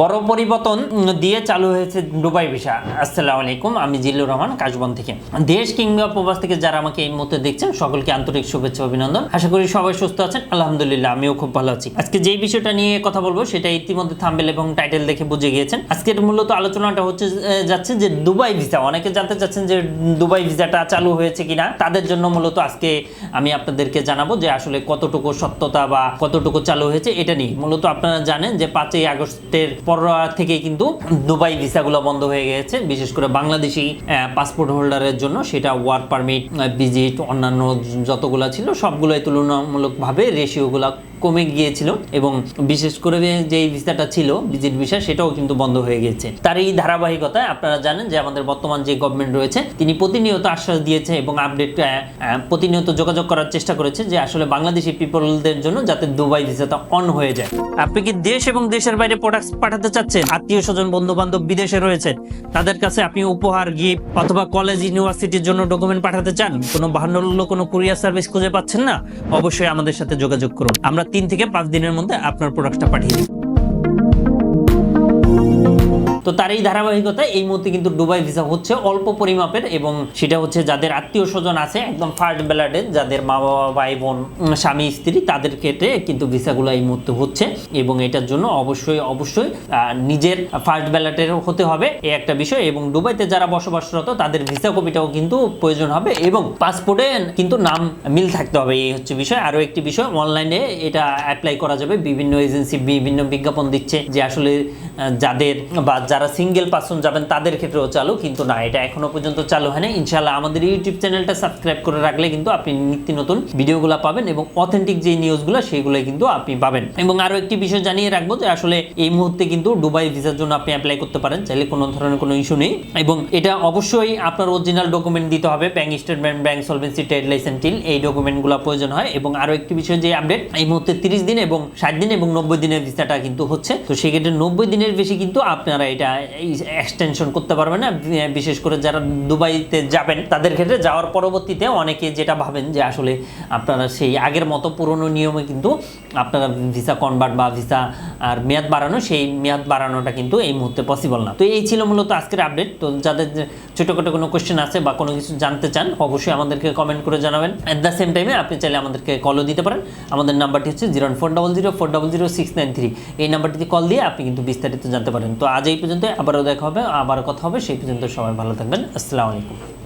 বড় পরিবর্তন দিয়ে চালু হয়েছে দুবাই ভিসা। আসসালামু আলাইকুম, আমি জিল্লুর রহমান, কাশবন থেকে। দেশ কিংবা প্রবাস থেকে যারা আমাকে এই মুহূর্তে দেখছেন, সকলকে আন্তরিক শুভেচ্ছা অভিনন্দন। আশা করি সবাই সুস্থ আছেন। আলহামদুলিল্লাহ, আমিও খুব ভালো আছি। আজকে যেই বিষয়টা নিয়ে কথা বলব, সেটা ইতিমধ্যে থাম্বেল এবং টাইটেল দেখে বুঝে গিয়েছেন। আজকের মূলত আলোচনাটা হচ্ছে যাচ্ছে যে দুবাই ভিসা। অনেকে জানতে চাচ্ছেন যে দুবাই ভিসাটা চালু হয়েছে কিনা। তাদের জন্য মূলত আজকে আমি আপনাদেরকে জানাব যে আসলে কতটুকু সত্যতা বা কতটুকু চালু হয়েছে, এটা নিয়ে। মূলত আপনারা জানেন যে পাঁচই আগস্টের পর থেকে কিন্তু দুবাই ভিসাগুলো বন্ধ হয়ে গেছে। বিশেষ করে বাংলাদেশি পাসপোর্ট হোল্ডারের জন্য সেটা ওয়ার্ক পারমিট ভিজিট অন্যান্য যতগুলো ছিল, সবগুলোই তুলনামূলকভাবে রেশিওগুলো কমে গিয়েছিল এবং বিশেষ করে যে ভিসাটা ছিল, ভিজিট ভিসা, সেটাও কিন্তু বন্ধ হয়ে গেছে তার এই ধারাবাহিকতায় আপনারা জানেন যে, আমাদের বর্তমান যে গভর্নমেন্ট রয়েছে, তিনি প্রতিনিয়ত আশ্বাস দিয়েছে এবং আপডেট প্রতিনিয়ত যোগাযোগ করার চেষ্টা করেছে যে, আসলে বাংলাদেশি পিপলদের জন্য যাতে দুবাই ভিসাটা অন হয়ে যায়। আপনি কি দেশ এবং দেশের বাইরে প্রোডাক্ট পাঠাতে চাচ্ছেন? আত্মীয় স্বজন বন্ধু বান্ধব বিদেশে রয়েছে তাদের কাছে আপনি উপহার গিফট অথবা কলেজ ইউনিভার্সিটির জন্য ডকুমেন্ট পাঠাতে চান? কোনো ভান্ডারগুলো কোনো কুরিয়ার সার্ভিস খুঁজে পাচ্ছেন না? অবশ্যই আমাদের সাথে যোগাযোগ করুন। আমরা তিন থেকে পাঁচ দিনের মধ্যে আপনার প্রোডাক্টটা পাঠিয়ে দিই তো তার এই ধারাবাহিকতায় এই মুহূর্তে কিন্তু দুবাই ভিসা হচ্ছে অল্প পরিমাপের এবং সেটা হচ্ছে যাদের আত্মীয় স্বজন আছে, একদম ফার্স্ট ব্লাডের যাদের মা বাবা, ভাই, বোন স্বামী, স্ত্রী, তাদের ক্ষেত্রে কিন্তু ভিসাগুলো এই মুহূর্তে হচ্ছে এবং এটার জন্য অবশ্যই অবশ্যই নিজের ফার্স্ট ব্যালেটের হতে হবে এই একটা বিষয় এবং দুবাইতে যারা বসবাসরত তাদের ভিসা কপিটাও কিন্তু প্রয়োজন হবে এবং পাসপোর্টে কিন্তু নাম মিল থাকতে হবে, এই হচ্ছে বিষয়। আরও একটি বিষয় অনলাইনে এটা অ্যাপ্লাই করা যাবে, বিভিন্ন এজেন্সি বিভিন্ন বিজ্ঞাপন দিচ্ছে যে আসলে যাদের বা যারা সিঙ্গেল পার্সন যাবেন, তাদের ক্ষেত্রেও চালু, কিন্তু না, এটা এখনও পর্যন্ত চালু হয়নি। ইনশাল্লাহ আমাদের ইউটিউব চ্যানেলটা সাবস্ক্রাইব করে রাখলে কিন্তু আপনি নিত্য নতুন ভিডিওগুলো পাবেন এবং অথেন্টিক যে নিউজগুলো সেগুলো কিন্তু আপনি পাবেন। এবং আরও একটি বিষয় জানিয়ে রাখব যে, আসলে এই মুহূর্তে কিন্তু দুবাই ভিসার জন্য আপনি অ্যাপ্লাই করতে পারেন, চাইলে কোনো ধরনের কোনো ইস্যু নেই। এবং এটা অবশ্যই আপনার অরিজিনাল ডকুমেন্ট দিতে হবে bank statement bank solvency trade licence till এই ডকুমেন্টগুলো প্রয়োজন হয়। এবং আরও একটি বিষয় যে আপডেট এই মুহূর্তে তিরিশ দিন এবং ষাট দিন এবং নব্বই দিনের ভিসাটা কিন্তু হচ্ছে। তো সেক্ষেত্রে নব্বই দিনের বেশি কিন্তু আপনারা এটা এক্সটেনশন করতে পারবেন না। বিশেষ করে যারা দুবাইতে যাবেন, তাদের ক্ষেত্রে যাওয়ার পরবর্তীতে অনেকে যেটা ভাবেন যে আসলে আপনারা সেই আগের মতো পুরনো নিয়মে কিন্তু আপনারা ভিসা কনভার্ট বা ভিসা আর মেয়াদ বাড়ানো, সেই মেয়াদ বাড়ানোটা কিন্তু এই মুহূর্তে পসিবল না। তো এই ছিল মূলত আজকের আপডেট তো যাদের ছোটোখাটো কোনো কোয়েশ্চেন আছে বা কোনো কিছু জানতে চান, অবশ্যই আমাদেরকে কমেন্ট করে জানাবেন। অ্যাট দ্য সেম টাইমে আপনি চাইলে আমাদেরকে কলও দিতে পারেন। আমাদের নাম্বারটি হচ্ছে zero four double zero four double zero six nine three এই নাম্বারটিতে কল দিয়ে আপনি কিন্তু বিস্তারিত জানতে পারেন। তো আজ এই পর্যন্ত আবারও দেখা হবে আবার কথা হবে সেই পর্যন্ত সবাই ভালো থাকবেন। আসসালামু আলাইকুম।